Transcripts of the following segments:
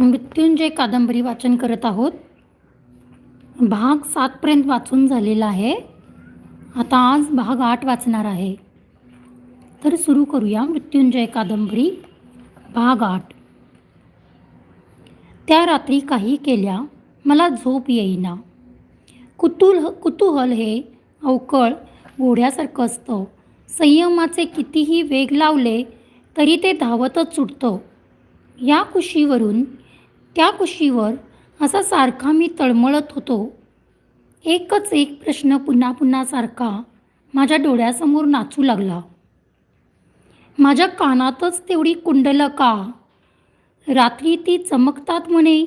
मृत्युंजय कादंबरी वाचन करत आहोत. भाग सातपर्यंत वाचून झालेला आहे. आता आज भाग आठ वाचणार आहे. तर सुरू करूया मृत्युंजय कादंबरी भाग आठ. त्या रात्री काही केल्या मला झोप येईना. कुतूल कुतूहल हे अवकळ घोड्यासारखं असतं. संयमाचे कितीही वेग लावले तरी ते धावतच सुटतं या कुशीवरून त्या कुशीवर असा सारखा मी तळमळत होतो. एकच एक प्रश्न पुन्हा पुन्हा सारखा माझ्या डोळ्यासमोर नाचू लागला. माझ्या कानातच तेवढी कुंडलं का? रात्री ती चमकतात म्हणे.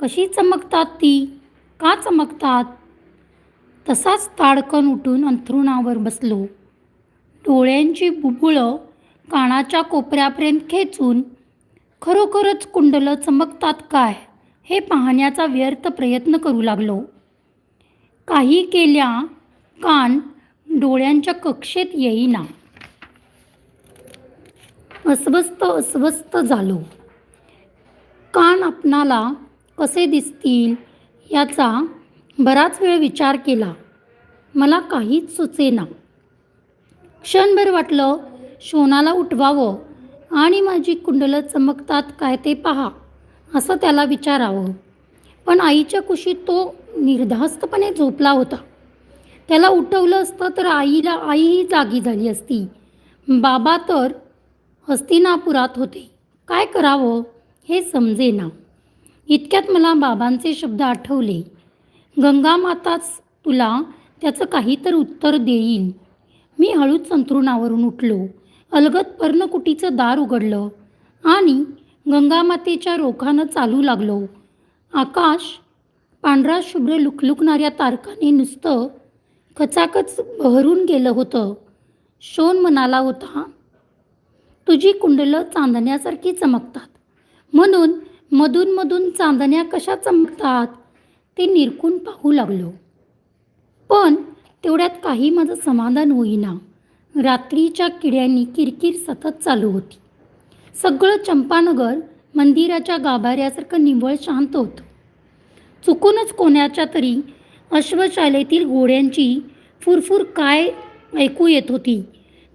कशी चमकतात ती? का चमकतात? तसाच ताडकन उठून अंथरुणावर बसलो. डोळ्यांची बुबुळं कानाच्या कोपऱ्यापर्यंत खेचून खरोखरच कुंडलं चमकतात काय? हे पाहण्याचा व्यर्थ प्रयत्न करू लागलो. काही केल्या कान डोळ्यांच्या कक्षेत येईना. अस्वस्थ अस्वस्थ झालो. कान आपणाला कसे दिसतील याचा बराच वेळ विचार केला. मला काहीच सुचेना. क्षणभर वाटलं शोनाला उठवावं. आणि माझी कुंडलं चमकतात काय ते पहा असं त्याला विचारावं. पण आईच्या कुशीत तो निर्धास्तपणे झोपला होता. त्याला उठवलं असतं तर आईला आईही जागी झाली असती. बाबा तर हस्तिनापुरात होते. काय करावं हे समजेना. इतक्यात मला बाबांचे शब्द आठवले. गंगामाताच तुला त्याचं काहीतर उत्तर देईल मी हळूच संतरुणावरून उठलो. अलगद पर्णकुटीचं दार उघडलं आणि गंगामातेच्या रोखानं चालू लागलो. आकाश पांढरा शुभ्र लुकलुकणाऱ्या तारकाने नुसतं खचाखच बहरून गेलं होतं. शोन म्हणाला होता तुझी कुंडलं चांदण्यासारखी चमकतात. म्हणून मधूनमधून चांदण्या कशा चमकतात ते निरखून पाहू लागलो. पण तेवढ्यात काही माझं समाधान होईना. रात्रीच्या किड्यांनी किरकिर सतत चालू होती. सगळं चंपानगर मंदिराच्या गाभाऱ्यासारखं निव्वळ शांत होतं. चुकूनच कोणाच्या तरी अश्वशालेतील घोड्यांची फुरफुर काय ऐकू येत होती.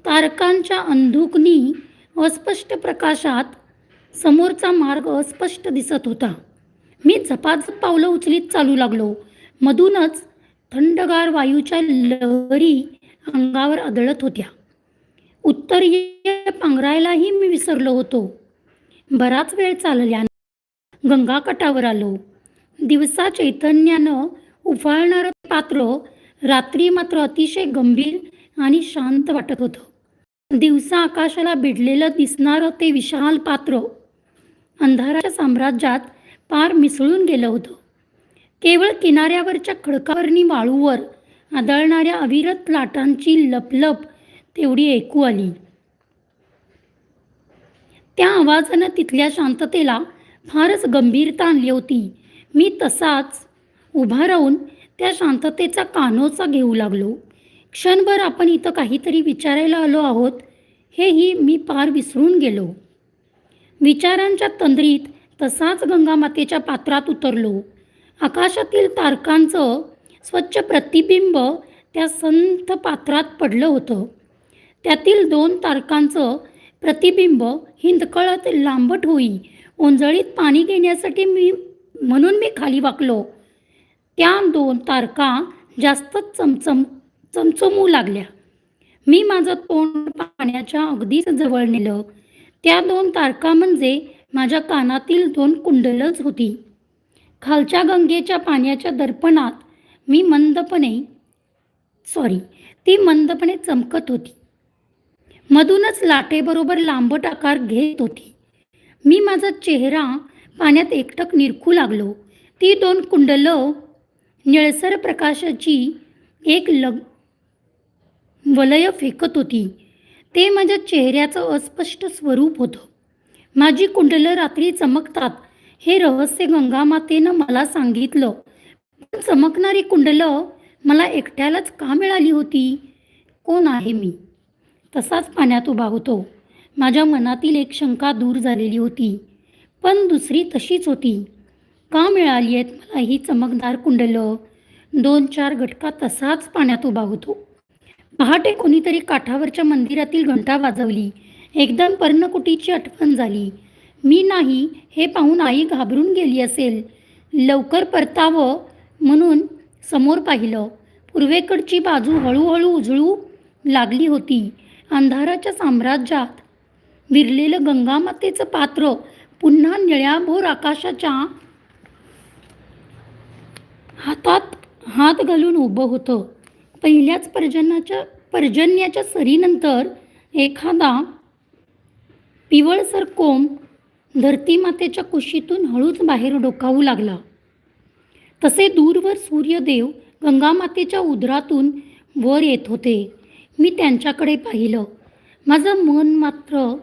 तारकांच्या अंधुकनी अस्पष्ट प्रकाशात समोरचा मार्ग अस्पष्ट दिसत होता. मी झपाझप पावलं उचलीत चालू लागलो. मधूनच थंडगार वायूच्या लहरी अंगावर आदळत होत्या. उत्तरीय पांघरायलाही मी विसरलो होतो. बराच वेळ चालल्यानं गंगाकाठावर आलो. दिवसा चैतन्यानं उफाळणारं पात्र रात्री मात्र अतिशय गंभीर आणि शांत वाटत होतं. दिवसा आकाशाला भिडलेलं दिसणारं ते विशाल पात्र अंधाराच्या साम्राज्यात पार मिसळून गेलं होतं. केवळ किनाऱ्यावरच्या खडकावरणी वाळूवर आदळणाऱ्या अविरत लाटांची लपलप तेवढी ऐकू आली. त्या आवाजानं तिथल्या शांततेला फारच गंभीरता आणली होती. मी तसाच उभा राहून त्या शांततेचा कानोचा घेऊ लागलो. क्षणभर आपण इथं काहीतरी विचारायला आलो आहोत हेही मी पार विसरून गेलो. विचारांच्या तंद्रीत तसाच गंगामातेच्या पात्रात उतरलो. आकाशातील तारकांचं स्वच्छ प्रतिबिंब त्या संथ पात्रात पडलं होतं. त्यातील दोन तारकांचं प्रतिबिंब हिंदकळत लांबट होई ओंजळीत पाणी घेण्यासाठी मी म्हणून मी खाली वाकलो. त्या दोन तारका जास्तच चमचम चमचमू लागल्या. मी माझं तोंड पाण्याच्या अगदीच जवळ नेलं. त्या दोन तारका म्हणजे माझ्या कानातील दोन कुंडलच होती. खालच्या गंगेच्या पाण्याच्या दर्पणात मी मंदपणे सॉरी ती मंदपणे चमकत होती. मधूनच लाटेबरोबर लांबट आकार घेत होती. मी माझा चेहरा पाण्यात एकटक निरखू लागलो. ती दोन कुंडलं निळसर प्रकाशाची एक लग वलय फेकत होती. ते माझ्या चेहऱ्याचं अस्पष्ट स्वरूप होतं. माझी कुंडलं रात्री चमकतात हे रहस्य गंगामातेनं मला सांगितलं. चमकणारी कुंडलं मला एकट्यालाच का मिळाली होती? कोण आहे मी? तसाच पाण्यात उभा होतो. माझ्या मनातील एक शंका दूर झालेली होती. पण दुसरी तशीच होती. का मिळाली आहेत मला ही चमकदार कुंडलं? दोन चार घटका तसाच पाण्यात उभा होतो. पहाटे कोणीतरी काठावरच्या मंदिरातील घंटा वाजवली. एकदम पर्णकुटीची आठवण झाली. मी नाही हे पाहून आई घाबरून गेली असेल. लवकर परतावं म्हणून समोर पाहिलं पूर्वेकडची बाजू हळूहळू उजळू लागली होती. अंधाराच्या साम्राज्यात विरलेलं गंगामातेचं पात्र पुन्हा निळ्याभोर आकाशाच्या हातात हात घालून उभं होतं. पहिल्याच पर्जन्याच्या पर्जन्याच्या सरीनंतर एखादा पिवळसर कोंब धरतीमातेच्या कुशीतून हळूच बाहेर डोकावू लागला. तसे दूरवर सूर्यदेव गंगामातेच्या उदरातून वर येत होते. मी त्यांच्याकडे पाहिलं. माझं मन मात्र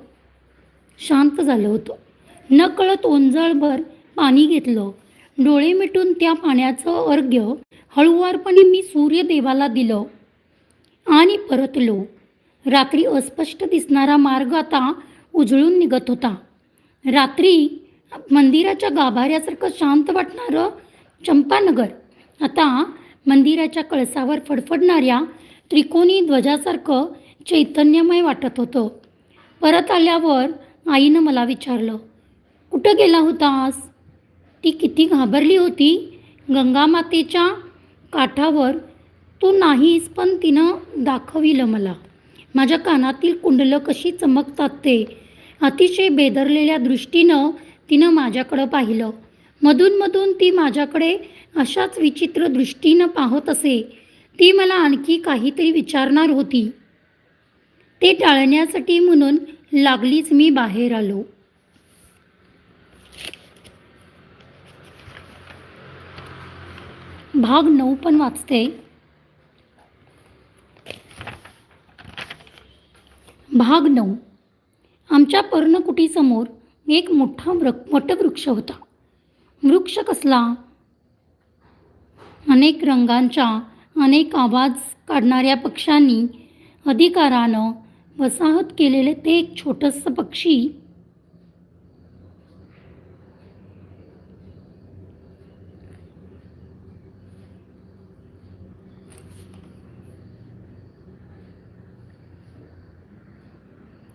शांत झालं होतं. नकळत ओंजळभर पाणी घेतलं. डोळे मिटून त्या पाण्याचं अर्घ्य हळुवारपणे मी सूर्यदेवाला दिलं आणि परतलो. रात्री अस्पष्ट दिसणारा मार्ग आता उजळून निघत होता. रात्री मंदिराच्या गाभाऱ्यासारखं शांत वाटणारं चंपानगर. आता मंदिराच्या कळसावर फडफडणाऱ्या त्रिकोणी ध्वजासारखं चैतन्यमय वाटत होतं. परत आल्यावर आईनं मला विचारलं कुठं गेला होतास? ती किती घाबरली होती. गंगामातेच्या काठावर तू नाहीस पण तिनं दाखविलं मला. माझ्या कानातील कुंडलं कशी चमकतात ते. अतिशय बेदरलेल्या दृष्टीनं तिनं माझ्याकडं पाहिलं. मधूनमधून ती माझ्याकडे अशाच विचित्र दृष्टीनं पाहत असे. ती मला आणखी काहीतरी विचारणार होती. ते टाळण्यासाठी म्हणून लागलीच मी बाहेर आलो. भाग नऊ पण वाचते. भाग नऊ. आमच्या पर्णकुटीसमोर एक मोठा वृ वटवृक्ष होता. वृक्ष कसला? अनेक रंगांच्या अनेक आवाज काढणाऱ्या पक्ष्यांनी अधिकारानं वसाहत केलेले ते एक छोटंसं पक्षी.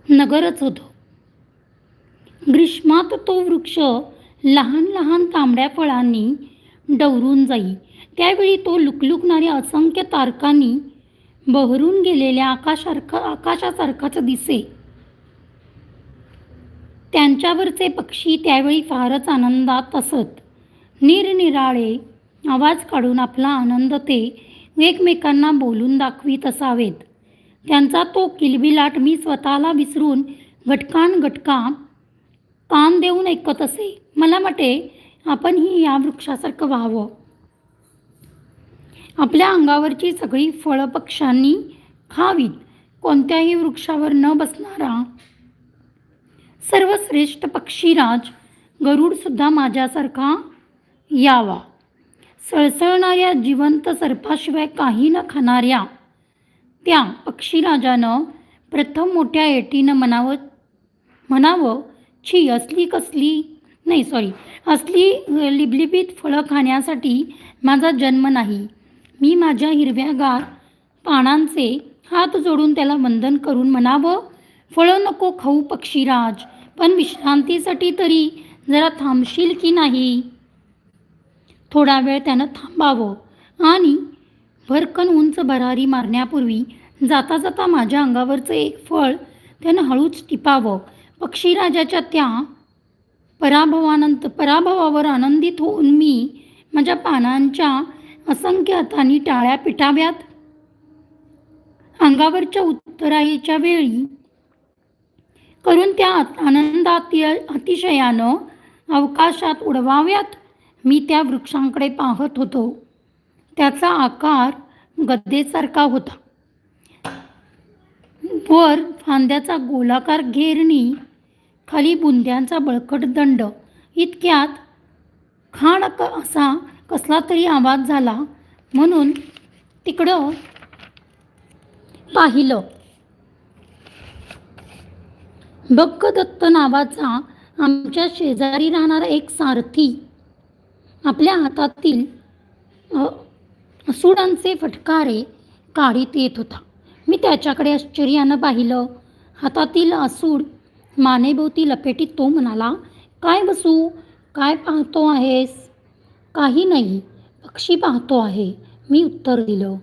नगरच होतो. ग्रीष्मात तो वृक्ष लहान लहान तांबड्या फळांनी डवरून जाई. त्यावेळी तो लुकलुकणाऱ्या असंख्य तारकांनी बहरून गेलेल्या आकाशासारखं आकाशासारखाच दिसे. त्यांच्यावरचे पक्षी त्यावेळी फारच आनंदात असत. निरनिराळे आवाज काढून आपला आनंद ते एकमेकांना बोलून दाखवीत असावेत. त्यांचा तो किलबिलाट मी स्वतःला विसरून गटकान घटका कान देऊन ऐकत असे. मला वाटे आपणही या वृक्षासारखं व्हावं. आपल्या अंगावरची सगळी फळं पक्ष्यांनी खावीत. कोणत्याही वृक्षावर न बसणारा सर्वश्रेष्ठ पक्षीराज गरुडसुद्धा माझ्यासारखा यावा. सळसळणाऱ्या जिवंत सर्पाशिवाय काही न खाणाऱ्या त्या पक्षीराजानं प्रथम मोठ्या एटीनं म्हणावं म्हणावं छी असली कसली? नाही सॉरी असली लिबलिबीत फळं खाण्यासाठी माझा जन्म नाही. मी माझ्या हिरव्यागार पानांचे हात जोडून त्याला वंदन करून म्हणावं फळं नको खाऊ पक्षीराज पण विश्रांतीसाठी तरी जरा थांबशील की नाही? थोडा वेळ त्यानं थांबावं आणि भरकन उंच भरारी मारण्यापूर्वी जाता जाता माझ्या अंगावरचं एक फळ त्यानं हळूच टिपावं. पक्षीराजाच्या त्या पराभवानंतर पराभवावर आनंदित होऊन मी माझ्या पानांच्या असंख्य हातांनी टाळ्या पिटाव्यात अंगावरच्या उत्तराईच्या वेळी करून त्या आनंदात अतिशयानं अवकाशात उडवाव्यात. मी त्या वृक्षांकडे पाहत होतो. त्याचा आकार गद्देसारखा होता. वर फांद्याचा गोलाकार घेरणी खाली बुंद्यांचा बळकट दंड. इतक्यात खाण क असा कसला तरी आवाज झाला. म्हणून तिकडं पाहिलं. बग्गदत्त नावाचा आमच्या शेजारी राहणारा एक सारथी आपल्या हातातील अ, सुडांचे फटकारे काढीत येत होता. मी त्याच्याकडे आश्चर्यानं पाहिलं. हातातील असूड मानेभोवती लपेटीत तो म्हणाला काय बसू? काय पाहतो आहेस? काही नाही पक्षी पाहतो आहे मी उत्तर दिलं.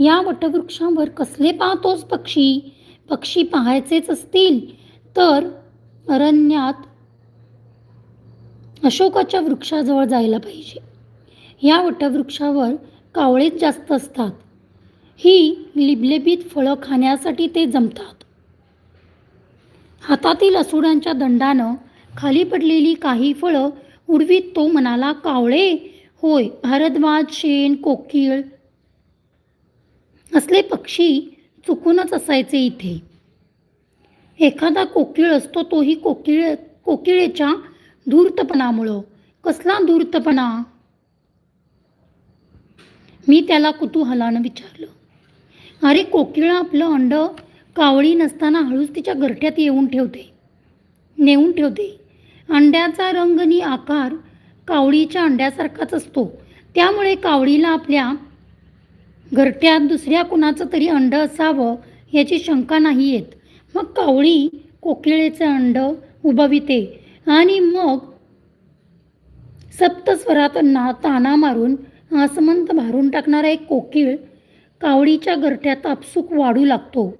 या वटवृक्षावर कसले पाहतोस पक्षी? पक्षी पाहायचेच असतील तर अरण्यात अशोकाच्या वृक्षाजवळ जायला पाहिजे. या वटवृक्षावर कावळेच जास्त असतात. ही लिबलिबीत फळं खाण्यासाठी ते जमतात. हातातील असुरांच्या दंडानं खाली पडलेली काही फळं उडवीत तो म्हणाला कावळे होय भारद्वाज शेण कोकिळ असले पक्षी चुकूनच असायचे इथे. एखादा कोकिळ असतो तोही कोकिळ कोकिळेच्या धूर्तपणामुळं. कसला धूर्तपणा? मी त्याला कुतूहलानं विचारलं. अरे कोकिळा आपलं अंड कावळी नसताना हळूच तिच्या घरट्यात येऊन ठेवते. नेऊन ठेवते. अंड्याचा रंग आणि आकार कावळीच्या अंड्यासारखाच असतो. त्यामुळे कावळीला आपल्या घरट्यात दुसऱ्या कुणाचं तरी अंड असावं याची शंका नाही येत. मग कावळी कोकिळेचं अंड उभविते आणि मग सप्तस्वरात ना ताना मारून आसमंत भारून टाकणारा एक कोकिळ कावळीच्या घरट्यात आपसूक वाढू लागतो.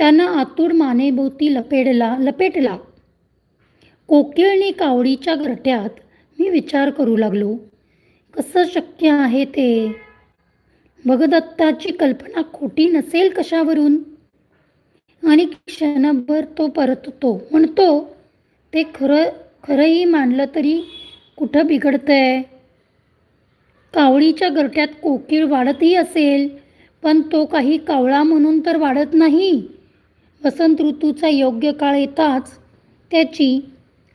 त्यानं आतूर मानेभोवती लपेटला लपेटला. कोकिळनी कावळीच्या घरट्यात मी विचार करू लागलो. कसं शक्य आहे ते? भगदत्ताची कल्पना खोटी नसेल कशावरून? आणि क्षणभर तो परततो म्हणतो ते खरं खरंही मानलं तरी कुठं बिघडतंय? कावळीच्या घरट्यात कोकिळ वाढतही असेल पण तो काही कावळा म्हणून तर वाढत नाही. वसंत ऋतूचा योग्य काळ येताच त्याची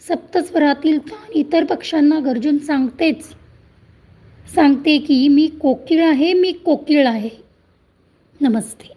सप्तस्वरातील तान इतर पक्ष्यांना गर्जून सांगतेच. सांगते की मी कोकिळ आहे मी कोकिळ आहे. नमस्ते.